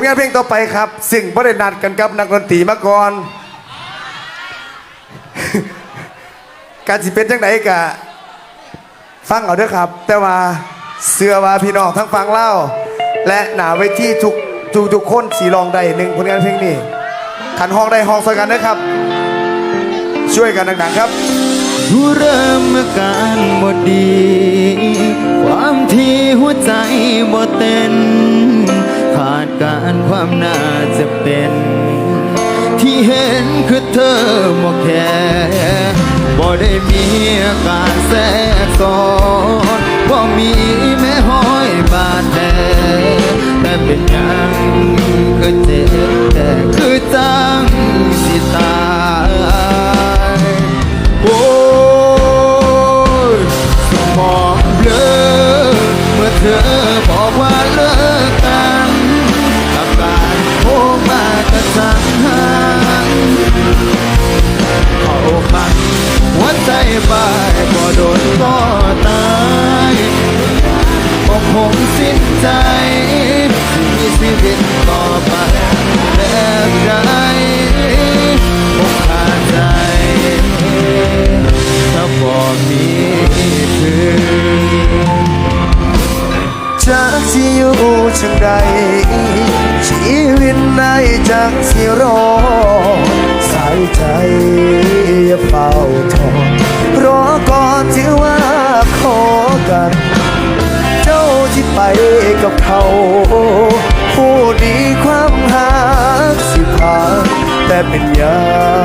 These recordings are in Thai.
ลงานเพลงต่อไปครับ สิ่งบ่ได้นัดกันกับนักดนตรีมาก่อน การสิเป็นจังไดกะฟังเอาเด้อครับ แต่ว่าเสือว่าพี่น้องทั้งฟังเล่า และหนาไว้ที่ทุกทุกทุกคนสีลองได้หนึ่งผลงานเพลงนี้ขันห้องได้ห้องซอยกันนะครับ ช่วยกันดังๆครับผู้เริ่มอาการบ่ดี ความที่หัวใจบ่เต้น ขาดการความน่าจะเป็น ที่เห็นคือเธอบ่แค่บ่ได้มีอาการแทรกซ้อนบ่มีแม้ห้อยบาดแผลแต่เป็นอยัง ขามักหัวใจบายบ่โดนก็ตายบอกผมสิ้นใจมีชีวิตต่อไป กที่อยู่จังใดชีวิตในจากที่รอ สายใจอย่าเฝ้าทอรอก่อนที่ว่าขอกัน เจ้าที่ไปกับเขาผู้ดีความหาสิพาแต่เป็นยัง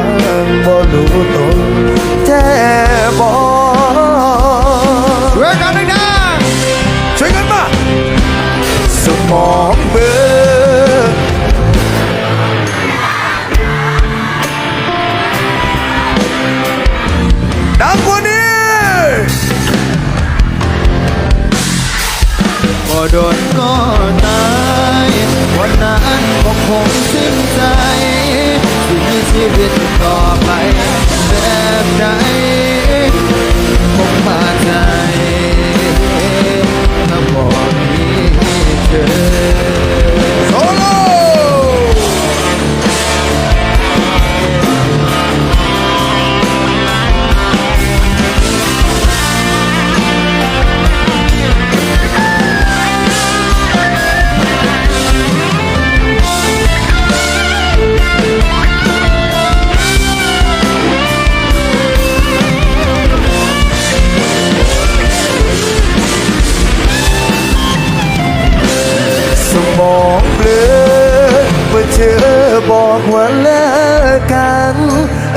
โดนก็ตายวันนั้นก็คงสิ้นใจที่มีชีวิตต่อไป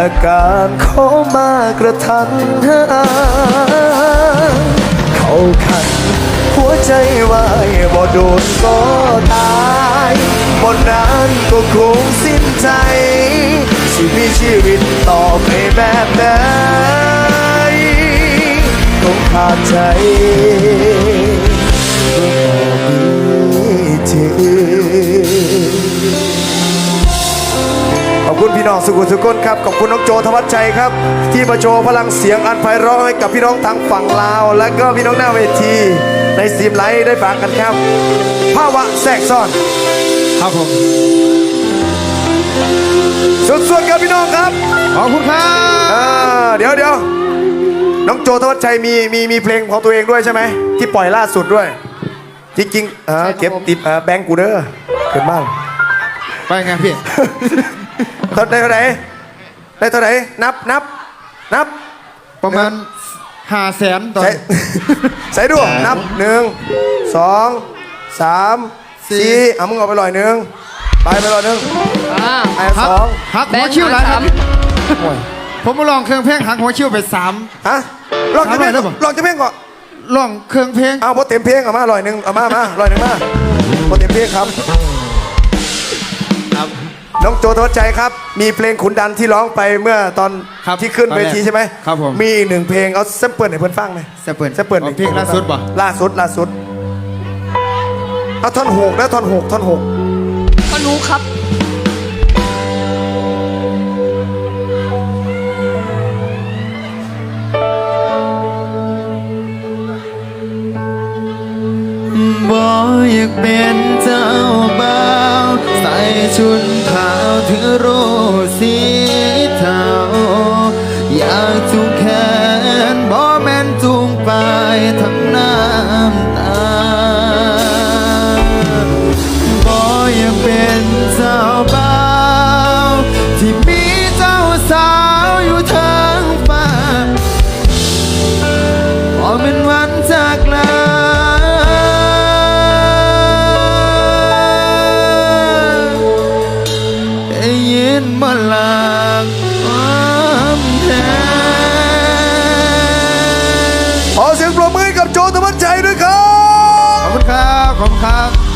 อาการเขามากระทันหันเขาขัน หัวใจวายบ่โดนก็ตายบ่นานก็คงสิ้นใจสิมีชีวิตต่อไปแบบไหนต้องขาดใจ ขอบคุณพี่น้องสุขุมสุขนครับ ขอบคุณน้องโจธวัชชัยครับ ที่มาโชว์พลังเสียงอันไพเราะให้กับพี่น้องทางฝั่งลาว และก็พี่น้องหน้าเวที ในซีมไลท์ได้ฟังกันครับภาวะแทรกซ้อนครับผมสุดๆครับพี่น้องครับขอบคุณครับอ่าเดี๋ยวเดี๋ยวน้องโจธวัชชัยมีมีมีเพลงของตัวเองด้วยใช่ไหมที่ปล่อยล่าสุดด้วย จริงๆเออเก็บติดเอ่อแบงก์กูเด้อขึ้นบ้านไปไงพี่ เท่าได้เท่าไหร่ได้เท่าไหร่นับนับนับประมาณห้าแสนตอน ใส่ ใส่ดูนับหนึ่งสองสามสี่เอามึงเอาไปลอยหนึ่งไปไปลอยหนึ่งอ่าไอ้หักสองหักแบหัวงค์คิ้วหลายหาครัสาบมโอ้ยผมมาลองเครื่องเพลงหักหัวคิ้วไปสาม ฮะลองจะเพลงเอาหน่อยได้ปะลองจะเพลงก่อนลองเครื่องเพลงเอาพอเต็มเพลงเอามาลอยหนึ่งเอามามาลอยหนึ่งมาพอเต็มเพลงครับ ครับ น้องโจทวัชใจครับ มีเพลงขุนดันที่ร้องไปเมื่อตอนครับที่ขึ้นตอนเวแรกทีใช่ไหมครับผม มีอีกหนึ่งเพลงเอาเซมเปิลให้เพื่อนฟังหน่อยจะเปิดเซมเปิลเอาเพลงล่าสุดป่ะล่าสุดล่าสุดเอาท่อนหกแล้วท่อนหกท่อนหกก็รู้ครับบ่อยากเป็นเจ้าบ่ ชุนขาวถือโรสีเทาอยากจูงแขนบ่แม่นจูงไปทั้งน้ำตาบ่อยากเป็นเจ้าบ่าวที่มีเจ้าสาวอยู่ทางฟ้าพอเป็นวันจากลา มอบคุณครับ